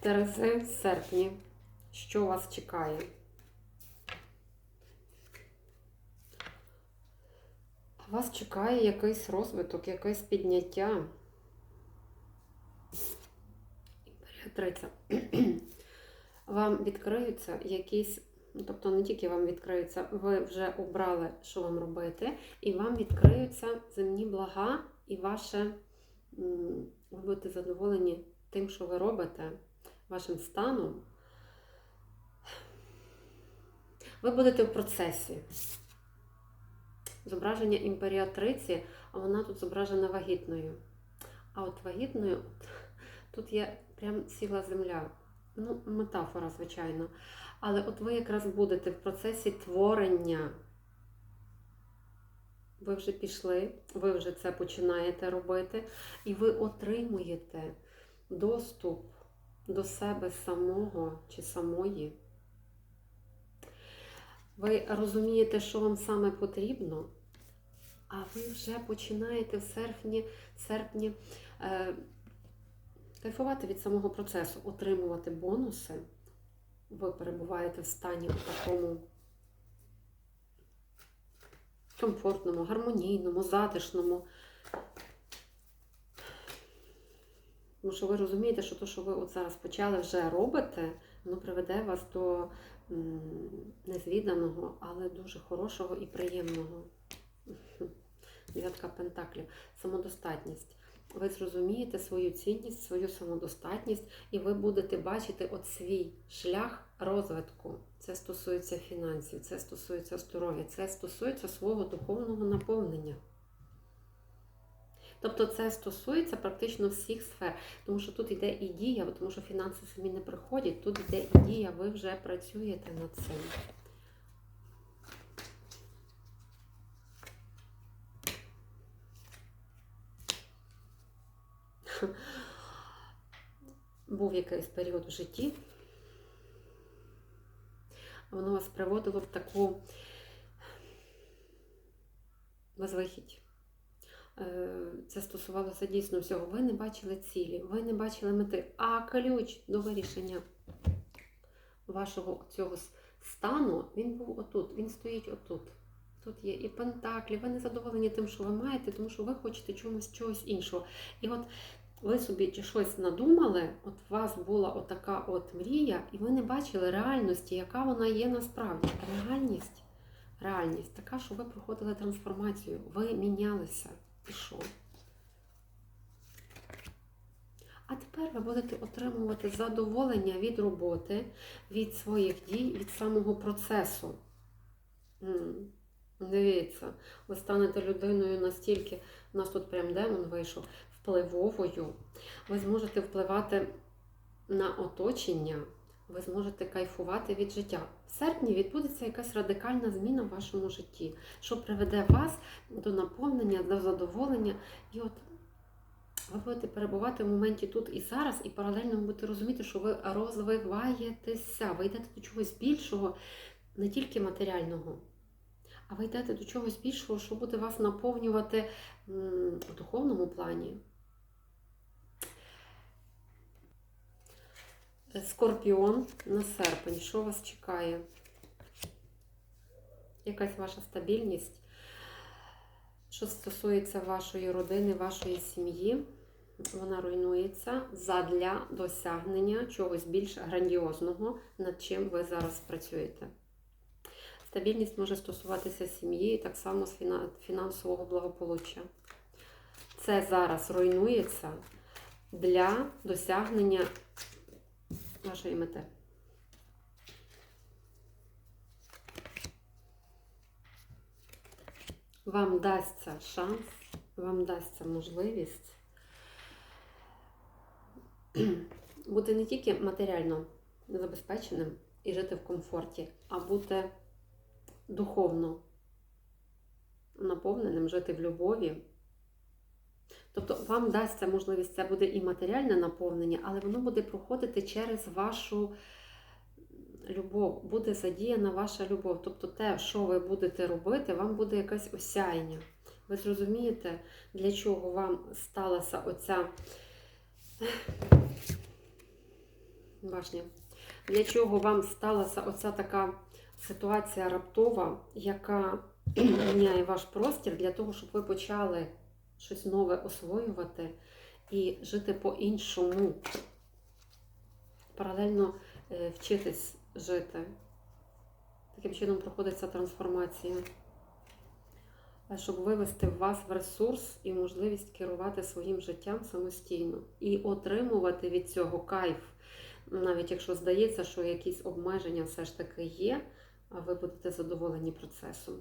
Терези в серпні. Що вас чекає? Вас чекає якийсь розвиток, якесь підняття. Імператриця. Вам відкриються якісь, ну, тобто не тільки вам відкриються, ви вже обрали, що вам робити, і вам відкриються земні блага, і ваше, ви будете задоволені тим, що ви робите, вашим станом. Ви будете в процесі. Зображення імперіатриці, а вона тут зображена вагітною. А от вагітною тут є прям ціла земля. Ну, метафора, звичайно. Але от ви якраз будете в процесі творення. Ви вже пішли, ви вже це починаєте робити, і ви отримуєте доступ до себе самого чи самої. Ви розумієте, що вам саме потрібно, а ви вже починаєте в серпні, серпні е, кайфувати від самого процесу, отримувати бонуси. Ви перебуваєте в стані у такому комфортному, гармонійному, затишному. Тому що ви розумієте, що те, що ви от зараз почали вже робите, воно приведе вас до незвіданого, але дуже хорошого і приємного. Дев'ятка пентаклів. Самодостатність. Ви зрозумієте свою цінність, свою самодостатність, і ви будете бачити от свій шлях розвитку. Це стосується фінансів, це стосується здоров'я, це стосується свого духовного наповнення. Тобто це стосується практично всіх сфер, тому що тут йде і дія, тому що фінанси самі не приходять, тут йде і дія, ви вже працюєте над цим. Був якийсь період в житті, воно вас приводило в таку безвихідь. Е, Це стосувалося дійсно всього. Ви не бачили цілі, ви не бачили мети, а ключ до вирішення вашого цього стану, він був отут, він стоїть отут. Тут є і пентаклі, ви не задоволені тим, що ви маєте, тому що ви хочете чомусь чогось іншого. І от ви собі щось надумали, от у вас була отака от мрія, і ви не бачили реальності, яка вона є насправді. Реальність, реальність така, що ви проходили трансформацію, ви мінялися. Що? А тепер ви будете отримувати задоволення від роботи, від своїх дій, від самого процесу. Дивіться, ви станете людиною настільки, у нас тут прям демон вийшов, впливовою. Ви зможете впливати на оточення, ви зможете кайфувати від життя. В серпні відбудеться якась радикальна зміна в вашому житті, що приведе вас до наповнення, до задоволення. І от ви будете перебувати в моменті тут і зараз, і паралельно ви будете розуміти, що ви розвиваєтеся, ви йдете до чогось більшого, не тільки матеріального. А ви йдете до чогось більшого, що буде вас наповнювати в духовному плані. Скорпіон на серпень. Що вас чекає? Якась ваша стабільність, що стосується вашої родини, вашої сім'ї, вона руйнується задля досягнення чогось більш грандіозного, над чим ви зараз працюєте. Стабільність може стосуватися сім'ї і так само фінансового благополуччя. Це зараз руйнується для досягнення вашої мети. Вам дасться шанс, вам дасться можливість бути не тільки матеріально забезпеченим і жити в комфорті, а бути духовно наповненим, жити в любові. Тобто вам дасться можливість, це буде і матеріальне наповнення, але воно буде проходити через вашу любов, буде задіяна ваша любов. Тобто те, що ви будете робити, вам буде якесь осяяння. Ви зрозумієте, для чого вам сталася оця Башня. Для чого вам сталася оця така ситуація раптова, яка міняє ваш простір для того, щоб ви почали щось нове освоювати і жити по-іншому. Паралельно е, вчитись жити. Таким чином проходить ця трансформація. Щоб вивести вас в ресурс і можливість керувати своїм життям самостійно і отримувати від цього кайф, навіть якщо здається, що якісь обмеження все ж таки є, а ви будете задоволені процесом.